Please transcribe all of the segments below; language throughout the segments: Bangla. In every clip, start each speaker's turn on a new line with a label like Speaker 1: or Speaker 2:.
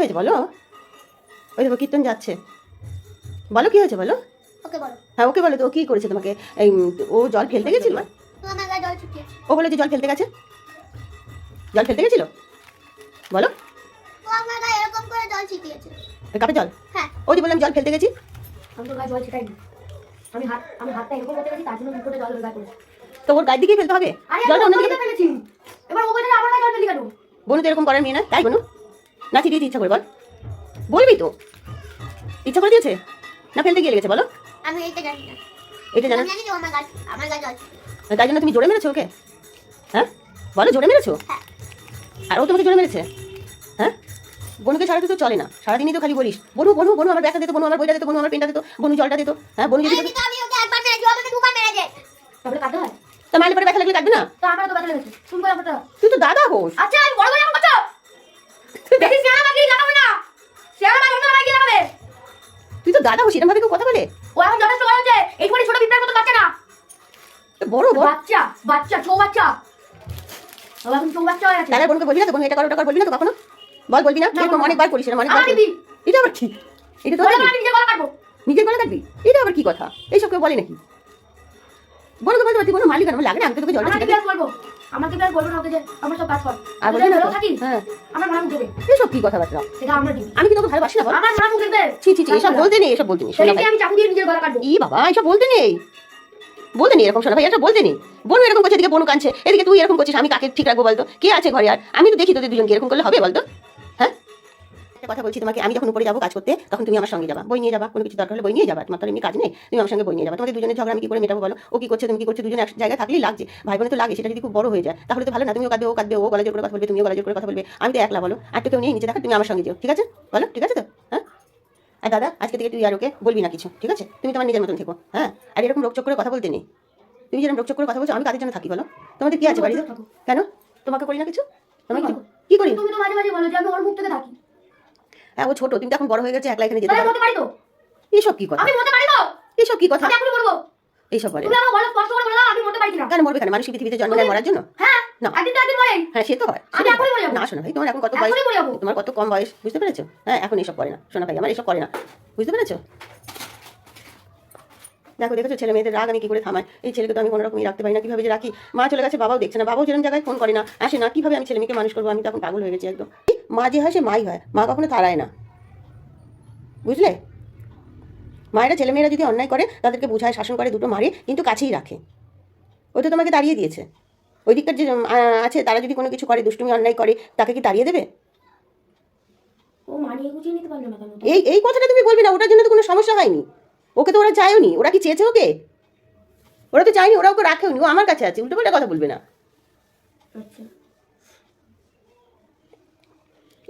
Speaker 1: হয়েছে বলো? ওই দেখো কীর্তন যাচ্ছে। বলো কি হয়েছে বলো?
Speaker 2: ওকে বলো।
Speaker 1: হ্যাঁ ওকে বলো তো ও কী করেছে তোমাকে? এই ও জল ফেলতে গেছিল?
Speaker 2: তো আমার গায়ে জল ছুটিয়েছে
Speaker 1: ও বলে যে জল ফেলতে গেছে? জল ফেলতে গেছিল? বলো। কাপে জল?
Speaker 2: হ্যাঁ।
Speaker 1: ও যে বললাম জল ফেলতে গেছি।
Speaker 3: আমি তো গায়ে জল ছিটাইনি। আমি হাত আমি হাতটা এরকম করতে গেছি তার জন্য বিপদে জল গায়ে পড়েছে
Speaker 1: তো ওর গায়ের দিকেই ফেলতে হবে?
Speaker 3: আরে
Speaker 1: জলটা অন্যদিকে
Speaker 3: ফেলেছি। এবার ও বলছে আমার গায়ে জল ফেলি কেন?
Speaker 1: বনু তো এরকম করার মেয়ে না তাই বনু? না ছিটিয়েছে ইচ্ছা করে বল। বলবি তো। ইচ্ছা করে দিয়েছে? না ফেলতে গিয়ে লেগেছে বলো।
Speaker 2: আমি এইটা জানি না।
Speaker 1: এটা জানো?
Speaker 2: আমার গায়ে আমার জল ছিটিয়েছে।
Speaker 1: তাই জন্য তুমি জোরে মেরেছো ওকে? হ্যাঁ? বলো জোরে মেরেছো?
Speaker 2: হ্যাঁ।
Speaker 1: আর ও তোমাকে জোরে মেরেছে? হ্যাঁ? বনুকে ছাড়া তো চলে না। সারাদিনই তো খালি বলিস। বনু বনু বনু আমার ব্যাগটা দিত বনু আমার বইটা দিত বনু আমার পেনটা দিত বনু জলটা দিত হ্যাঁ বনু যদি
Speaker 2: আমি ওকে একবার মেরেছি ও আমাকে দুবার মেরেছে।
Speaker 3: তারপরে কাটতে হয়?
Speaker 1: তা মাইলে পরে ব্যথা লাগলে কাটবে না?
Speaker 3: তো আমার তো ব্যথা লেগেছে। তুমি করে
Speaker 1: তুই তো দাদা হোস।
Speaker 3: আচ্ছা আমি বড় বড় বেশি সিনেমা বাকি দেখাবো না। সিনেমা বাকি অন্য বাকি দেখাবে।
Speaker 1: তুই তো দাদা হোস এরকম ভাবে কেউ কথা বলে?
Speaker 3: ও এখন যথেষ্ট বড় হচ্ছে এই করে ছোট বিপ্লবের মতো বাচ্চা না।
Speaker 1: বড়
Speaker 3: বাচ্চা বাচ্চা চৌ বাচ্চা। ও এখন চৌ বাচ্চা হয়ে গেছে।
Speaker 1: তাহলে বোনকে বলবি না তো? বোন এটা করো ওটা কর বলবি না তো কখনো? বল বলবি না?
Speaker 3: না,
Speaker 1: এরকম অনেকবার করিস এরকম অনেকবার
Speaker 3: আমার
Speaker 1: করিস।
Speaker 3: দিদি
Speaker 1: এটা আবার কি? এটা তো
Speaker 3: আমি নিজে গলা কাটবো।
Speaker 1: নিজের গলা কাটবি? এটা আবার কি কথা? এইসব কেউ বলে নাকি? বলতে পারতি মালিক আমার লাগে না আমি তোকে জলটা ছিটাতে
Speaker 3: বলব। আমাকে ওকে যে আমার সব কাজ কর।
Speaker 1: আর?
Speaker 3: ভালো থাকি
Speaker 1: হ্যাঁ।
Speaker 3: আমার মুখ দেবে
Speaker 1: এসব কি কথাবার্তা?
Speaker 3: সেটা আমরা দিই
Speaker 1: আমি কিন্তু ভালোবাসি না
Speaker 3: আমার মুখ দেবে
Speaker 1: ছি ছি ছি এসব বলতে নেই এসব বলতে নেই। শোনা ভাই।
Speaker 3: আমি চাকু দিয়ে নিজের গলা কাটবো।
Speaker 1: ই বাবা এসব বলতে নেই। বলতে নেই এরকম শোনা ভাই এটা বলতে নেই। বোন এরকম করছে এদিকে বোন কানছে এদিকে তুই এরকম করছিস আমি কাকে ঠিক রাখব বলতো? কে আছে ঘরে আর? আমি তো দেখি তোদের দুজনকে এরকম করলে হবে বলতো? একটা কথা বলছি তোমাকে আমি যখন উপরে যাব কাজ করতে তখন তুমি আমার সঙ্গে যাবা। বই নিয়ে যাবা কোনো কিছু দরকার হলে বই নিয়ে যাবা তোমার তো এমনি কাজ নেই। তুমি আমার সঙ্গে বই নিয়ে যাবা। তোমাদের দুজনের ঝগড়া আমি কি করে মেটাবো বলো? ও কি করছে তুমি কি করছ দুজনে এক জায়গায় থাকলেই লাগছে। ভাই বোনে তো লাগে সেটা যদি খুব বড় হয়ে যায় তাহলে তো ভালো না তুমিও কাঁদবে ও কাঁদবে ও গলা জোর করে কথা বলবে তুমিও গলা জোর করে কথা বলবে। আমি তো একলা বলো আর তো কেউ নেই নিচে দেখা তুমি আমার সঙ্গে যেও ঠিক আছে? বলো ঠিক আছে তো? হ্যাঁ? আর দাদা আজকে থেকে তুই আর ওকে বলবি না কিছু ঠিক আছে? তুমি তোমার নিজের মতন থেকো হ্যাঁ? আর এরকম রোগচোক করে কথা বলতে নেই। তুমি যেরকম রোগচোক করে কথা বলছো আমি কাদের জন্য থাকি বলো? তোমাদের কি আছে বাড়িতে? কেন? তোমাকে করি না কিছু? তোমাকে কি করি?
Speaker 3: তুমি তো মাঝে মাঝে বলো যে আমি ওর মুখ থেকে থাকি।
Speaker 1: হ্যাঁ ও ছোট তুমি তো এখন বড় হয়ে গেছে একলা এখানে যেতে পারো।
Speaker 3: তো?
Speaker 1: এইসব কি কথা?
Speaker 3: আমি বলতে পারি তো?
Speaker 1: এইসব কি কথা?
Speaker 3: আমি এখনই বলব।
Speaker 1: এইসব বলে
Speaker 3: তুমি আমার বলো স্পষ্ট করে বলে আমি বলতে পারি কিনা?
Speaker 1: কেন মরবে কেন? মানুষ পৃথিবীতে জন্ম নেয় মরার জন্য?
Speaker 3: হ্যাঁ
Speaker 1: না।
Speaker 3: একদিন তো একদিন মরে।
Speaker 1: হ্যাঁ সে তো হয়।
Speaker 3: আমি এখনই যাব।
Speaker 1: না শোনা ভাই তোমার এখন কত বয়স? তোমার কত কম বয়স? বুঝতে পেরেছ? হ্যাঁ এখন এসব করে না। শোনা ভাই আমার এসব করে না। বুঝতে পেরেছ? দেখো দেখেছ ছেলে মেয়েদের রাগ আমি কি করে থামাই? এই ছেলেকে তো আমি কোনো রকমই রাখতে পারি না কীভাবে যে রাখি? মা চলে গেছে বাবাও দেখছে না বাবাও যেরকম জায়গায় ফোন করে না আসে না কীভাবে আমি ছেলে মেয়েকে মানুষ করব? আমি তখন পাগল হয়ে গেছি একদম। মা যে হয় সে মাই হয়। মা কখনো তাড়ায় না। বুঝলে? মায়েরা ছেলেমেয়েরা যদি অন্যায় করে তাদেরকে বুঝায় শাসন করে দুটো মারে কিন্তু কাছেই রাখে। ও তো তোমাকে তাড়িয়ে দিয়েছে। ওই দিককার যে আছে তারা যদি কোনো কিছু করে দুষ্টুমি অন্যায় করে তাকে কি তাড়িয়ে দেবে? এই এই কথাটা তুমি বলবি না ওটার জন্য তো কোনো সমস্যা হয়নি। ওকে তো ওরা চায়ও নি ওরা কি চেয়েছে ওকে? ওরা তো চায়নি ওরা ওকে রাখেও নি ও আমার কাছে আছে উল্টো পাল্টা কথা বলবে না।
Speaker 3: আচ্ছা।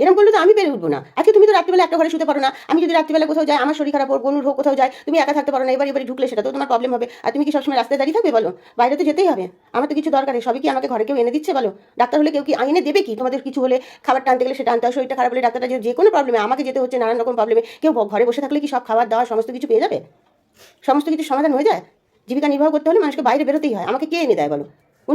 Speaker 1: এরকম করলে তো আমি পেরে উঠবো না। আজকে তুমি তো রাত্রিবেলা একটা ঘরে শুতে পারো না। আমি যদি রাত্রিবেলা কোথাও যাই, আমার শরীর খারাপ হোক বনুর হোক কোথাও যায়, তুমি একা থাকতে পারো না, এবার এবারে ঢুকলে সেটা তো তোমার প্রবলেম হবে। আর তুমি কি সবসময় রাস্তায় দাঁড়িয়ে থাকবে বলো? বাইরে তো যেতেই হবে। আমার তো কিছু দরকার সবই কি আমাকে ঘরে কেউ এনে দিচ্ছে বলো? ডাক্তার হলে কেউ কি এনে দেবে কি? তোমাদের কিছু হলে খাবারটা আনতে গেলে সেটা আনতে হয়, শরীরটা খারাপ হলে ডাক্তারটা যে কোনো প্রবলেমে আমাকে যেতে হচ্ছে, নানান রকম প্রবলেমে কেউ ঘরে বসে থাকলে কি সব খাবার দাওয়া সমস্ত কিছু পেয়ে যাবে? সমস্ত কিছু সমাধান হয়ে যায়? জীবিকা নির্বাহ করতে হলে মানুষকে বাইরে বেরোতেই হয়। আমাকে কে এনে দেয় বলো?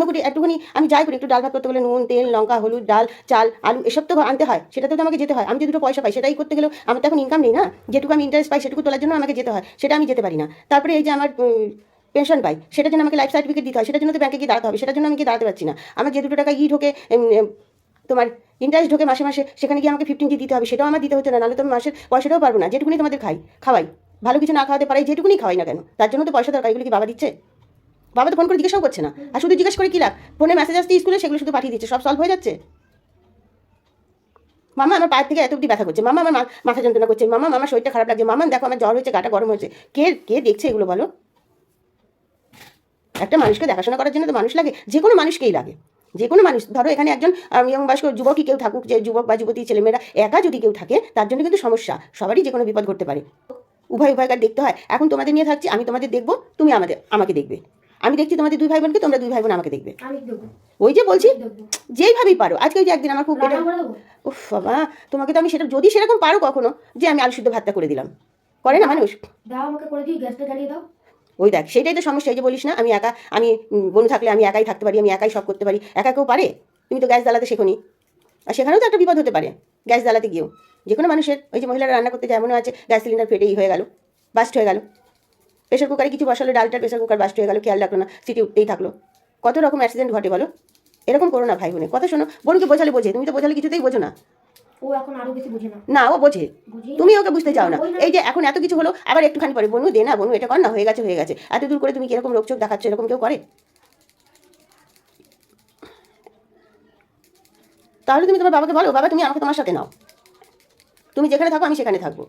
Speaker 1: কোটি একটুখানি, আমি যাই করি, একটু ডাল ভাত করতে গেলে নুন, তেল, লঙ্কা, হলুদ, ডাল, চাল, আলু, এসব তো আনতে হয়, সেটাতে তো আমাকে যেতে হয়। আমি যে দুটো পয়সা পাই, সেটাই করতে গেলেও আমার তো এখন ইনকাম নেই না? যেটুকু আমি ইন্টারেস্ট পাই, সেটুকু তোলার জন্য আমাকে যেতে হয়, সেটা আমি যেতে পারি না। তারপরে এই যে আমার পেনশন পাই, সেটার জন্য আমাকে লাইফ সার্টিফিকেট দিতে হয়, সেটার জন্য তো ব্যাংকে গিয়ে দাঁড়াতে হবে, সেটার জন্য আমি কি দাঁড়াতে পারছি না। আমার যে দুটো টাকা ই ঢোকে তোমার ইন্টারেস্ট ঢোকে মাসে মাসে, সেখানে গিয়ে আমাকে ফিফটিন জি দিতে হবে, সেটাও আমার দিতে হচ্ছে না, নাহলে তো মাসের পয়সাটাও পারব না, যেটুকুনি তোমাদের খাই, খাওয়াই। ভালো কিছু না খাওয়াতে পারাই, যেটুকুনি খাওয়াই না কেন? তার জন্য তো পয়সা দরকার, এগুলো কি বাবা দিচ্ছে? বাবা তো ফোন করে জিজ্ঞাসাও করছে না। আর শুধু জিজ্ঞেস করে কি লাভ? ফোনে মেসেজ আসছে স্কুলে, সেগুলো শুধু পাঠিয়ে দিচ্ছে, সব সলভ হয়ে যাচ্ছে। মামা, আমার পায়ের থেকে এত অব্দি ব্যথা করছে। মামা, আমার মাথা যন্ত্রণা করছে। মামা মামা, শরীরটা খারাপ লাগছে। মামা, দেখো, আমার জ্বর হয়েছে গাটা গরম হয়েছে। কে কে দেখছে এগুলো বলো? একটা মানুষকে দেখাশোনা করার জন্য তো মানুষ লাগে। যে কোনো মানুষকেই লাগে। যে কোনো মানুষ ধরো, এখানে একজন ইয়ং বয়স্ক যুবকই কেউ থাকুক, যে যুবক বা যুবতী ছেলেমেয়েরা একা যদি কেউ থাকে, তার জন্য কিন্তু সমস্যা। সবারই যে কোনো বিপদ ঘটতে পারে। উভয় উভয়কার দেখতে হয়। এখন তোমাদের নিয়ে থাকছি, আমি তোমাদের দেখব, তুমি আমাদের আমাকে দেখবে। আমি দেখছি তোমাদের দুই ভাই বোনকে তোমরা দুই ভাই বোন আমাকে দেখবে। ওই যে বলছি যেইভাবেই পারো। আজকে ওই যে একদিন আমার খুব
Speaker 3: রান্না
Speaker 1: উফ বাবা তোমাকে তো আমি সেটা যদি সেরকম পারো কখনো যে আমি আলু সিদ্ধ ভাতটা করে দিলাম। করে না মানুষ?
Speaker 3: দাও আমাকে করে দিই গ্যাসটা জ্বালিয়ে দাও।
Speaker 1: ওই দেখ সেটাই তো সমস্যা এই যে বলিস না আমি একা আমি বোন থাকলে আমি একাই থাকতে পারি আমি একাই সব করতে পারি। একা কেউ পারে? তুমি তো গ্যাস জ্বালাতে শেখোনি। আর সেখানেও তো একটা বিপদ হতে পারে গ্যাস জ্বালাতে গিয়েও। যে কোনো মানুষের ওই যে মহিলারা রান্না করতে যায় এমনও আছে গ্যাস সিলিন্ডার ফেটেই হয়ে গেল বাস্ট হয়ে গেল। প্রেশার কুকারে কিছু বসালো ডালটা প্রেশার কুকার বাস্ট হয়ে গেল খেয়াল রাখল না সিটি উঠতেই থাকল। কত রকম অ্যাক্সিডেন্ট ঘটে বলো? এরকম করো না ভাই বোনে কথা শোনো বোনকে বোঝালে বোঝে তুমি তো বোঝালে কিছুতেই বোঝো না।
Speaker 3: ও এখন আরও বেশি বোঝে না।
Speaker 1: না ও বোঝে। তুমি ওকে বুঝতে চাও না এই যে এখন এত কিছু হলো আবার একটুখানি পরে বনু দে না বনু এটা কর না হয়ে গেছে হয়ে গেছে। এত দূর করে তুমি কীরকম রোগ চোখ দেখাচ্ছ এরকম কেউ করে? তাহলে তুমি তোমার বাবাকে বলো বাবা তুমি আমাকে তোমার সাথে নাও। তুমি যেখানে থাকো আমি সেখানে থাকব।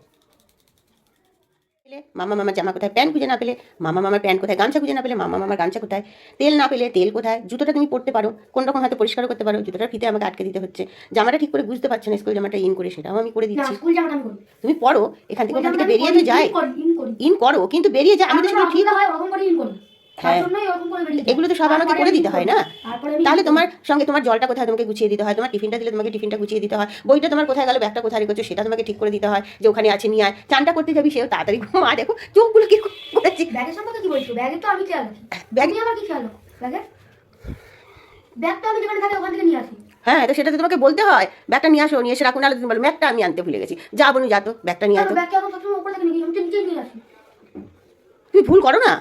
Speaker 1: পেলে? মামা মামার জামা কোথায়? প্যান্ট খুঁজে না পেলে? মামা মামার প্যান্ট কোথায়? গামছা খুঁজে না পেলে? মামা মামার গামছা কোথায়? তেল না পেলে তেল কোথায়? জুতোটা তুমি পড়তে পারো। কোন রকম হয়তো পরিষ্কার করতে পারো। জুতোটা ফিতে আমাকে আটকে দিতে হচ্ছে। জামাটা ঠিক করে বুঝতে পারছ না স্কুল জামাটা ইন করে সেটাও আমি করে দিচ্ছি। তুমি পড়ো এখান থেকে ওখান থেকে বেরিয়ে তো যায়
Speaker 3: ইন করো
Speaker 1: কিন্তু বেরিয়ে যায় আমি তো
Speaker 3: আমার হয় ঠিক ইন
Speaker 1: হয়
Speaker 3: হ্যাঁ।
Speaker 1: এগুলো তো সব আমাকে করে দিতে হয় না? তাহলে তোমার সঙ্গে তোমার জলটা কোথায় তোমাকে গুছিয়ে দিতে হয়? তোমার টিফিনটা দিলে তোমাকে টিফিনটা গুছিয়ে দিতে হয়। বইটা তোমার কোথায় গেল? ব্যাগটা কোথায় রেখেছো? সেটা তোমাকে ঠিক করে দিতে হয় যে ওখানে আছে নিয়ে আয়। চানটা করতে যাবি সেও তাড়াতাড়ি মা দেখো চোখগুলো কি করেছি।
Speaker 3: ব্যাগের সম্পর্কে কি বলছো? ব্যাগে তো আমি খেয়াল রাখি। আমার কি খেয়াল ব্যাগে ব্যাগ আমি যেখানে থাকে ওখান থেকে নিয়ে আসি।
Speaker 1: হ্যাঁ তো সেটা তো তোমাকে বলতে হয় ব্যাগটা নিয়ে আসো নিয়ে এসে রাখুন নাহলে তুমি বলো ব্যাগটা আমি আনতে ভুলে গেছি। যা বনু যা তো ব্যাগটা নিয়ে আসো। ভুল করো না।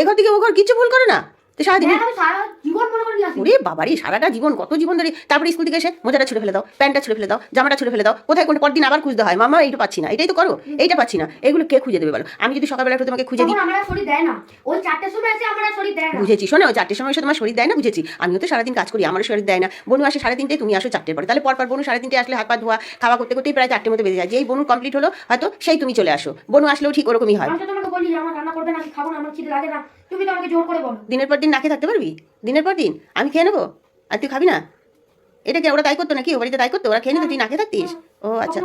Speaker 1: এখান থেকে ও ঘর কিছু ভুল করে না। তো সারাদিন
Speaker 3: আসি।
Speaker 1: ওরে বাবারি সারাটা জীবন কত জীবন ধরে। তারপরে স্কুল থেকে এসে মোজাটা ছুড়ে ফেলে দাও প্যান্টটা ছুড়ে ফেলে দাও জামাটা ছুড়ে ফেলে দাও কোথায় কোন পরদিন আবার খুঁজতে হয়। মামা এইটা পাচ্ছি না এটাই তো করো এইটা পাচ্ছি না। এগুলো কে খুঁজে দেবে বলো? আমি যদি সকালবেলা একটু তোমাকে খুঁজে দিই।
Speaker 3: আমার শরীর দেয় না। ওই চারটের সময় এসে আমার শরীর দেয় না।
Speaker 1: বুঝেছি শোনো চারটের সময় এসে তোমার শরীর দেয় না বুঝেছি। আমিও তো সারাদিন কাজ করি আমারও শরীর দেয় না। বনু আসে সাড়ে তিনটে তুমি আসো চারটের পরে। তাহলে পরপর বনু সাড়ে তিনটে আসলে হাত পা ধোয়া খাওয়া করতে করতেই প্রায় চারটের মতো বেজে যায়। যেই বনু কমপ্লিট হলো হয়তো সেই তুমি চলে আসো। বনু আসলেও ঠিক ওরকমই হয়।
Speaker 3: আমি তো তোমাকে বলি আমার রান্না করবে না খাব না আমার খিদে লাগে না। তুমি তো আমাকে জোর করে বলো।
Speaker 1: দিনের পর দিন না খেয়ে থাকতে পারবি? দিনের পর দিন। আমি খেয়ে নেব? আর তুই খাবি না? এটা কি ওরা তাই করতো নাকি? ও বাড়িতে তাই করতো? ওরা খেয়ে নিত তুই না খেয়ে থাকতিস? ও আচ্ছা।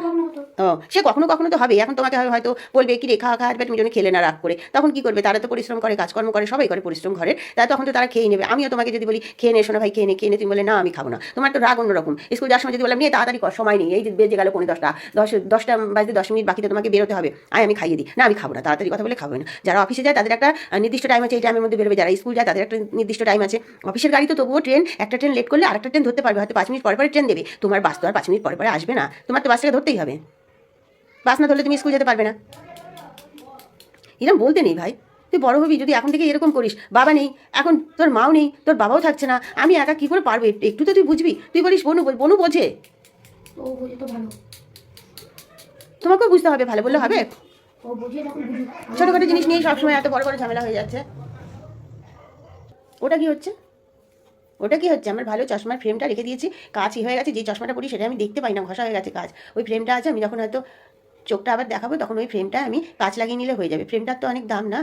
Speaker 1: ও সে কখনো কখনো তো হবে। এখন তোমাকে হয়তো বলবে কি রেখা খা আসবে তুমি জন্য খেলে না রাগ করে। তখন কি করবে? তারা তো পরিশ্রম করে কাজকর্ম করে সবাই করে পরিশ্রম ঘরে তা তখন তো তারা খেয়ে নেবে। আমিও তোমাকে যদি বলি খেয়ে নে শোনো ভাই খেয়ে নে খেয়ে নে। তুমি বলে না আমি খাব না। তোমার তো রাগ অন্যরকম। স্কুল যাওয়ার সময় যদি বললাম নিয়ে তাড়াতাড়ি কর সময় নেই। এই যে বেজে গেল পনেরো দশটা। দশ দশটা বাজতে দশ মিনিট বাকিতে তোমাকে বেরোতে হবে। আয় আমি খাইয়ে দিই। না আমি খাব না তাড়াতাড়ি কথা বলে খাব না। যারা অফিসে যায় তাদের একটা নির্দিষ্ট টাইম আছে এই টাইমের মধ্যে বেরোবে। যারা স্কুল যায় তাদের একটা নির্দিষ্ট টাইম আছে। অফিসের গাড়ি তো তবুও ট্রেন একটা ট্রেন লেট করলে আরেকটা ট্রেন ধরতে পারবে। হয়তো পাঁচ মিনিট পরে পরে ট্রেন দেবে। তোমার বাস তো আর পাঁচ মিনিট পরে পরে আসবে না। তোমার তো বাসটাকে ধরতেই হবে। বাস না ধরলে তুমি স্কুল যেতে পারবে না। এরকম বলতে নেই ভাই। তুই বড় হবি যদি এখন থেকে এরকম করিস। বাবা নেই এখন তোর মাও নেই তোর বাবাও থাকছে না। আমি একা কি করে পারব? একটু- তো তুই বুঝবি। তুই বলিস বনু বনু বোঝে।
Speaker 3: ও বুঝে তো ভালো।
Speaker 1: তোমাকেও বুঝতে হবে ভালো বললে হবে। ছোটোখাটো জিনিস নিয়ে সবসময় এত বড় বড় ঝামেলা হয়ে যাচ্ছে। ওটা কি হচ্ছে? ওটা কি হচ্ছে? আমার ভালো চশমার ফ্রেমটা রেখে দিয়েছি কাজই হয়ে গেছে, যে চশমাটা পড়ি সেটা আমি দেখতে পাই না, ঘষা হয়ে গেছে কাজ ওই ফ্রেমটা আছে, আমি যখন হয়তো চোখটা আবার দেখাবো, তখন ওই ফ্রেমটা আমি কাজ লাগিয়ে নিলে হয়ে যাবে। ফ্রেমটার তো অনেক দাম না?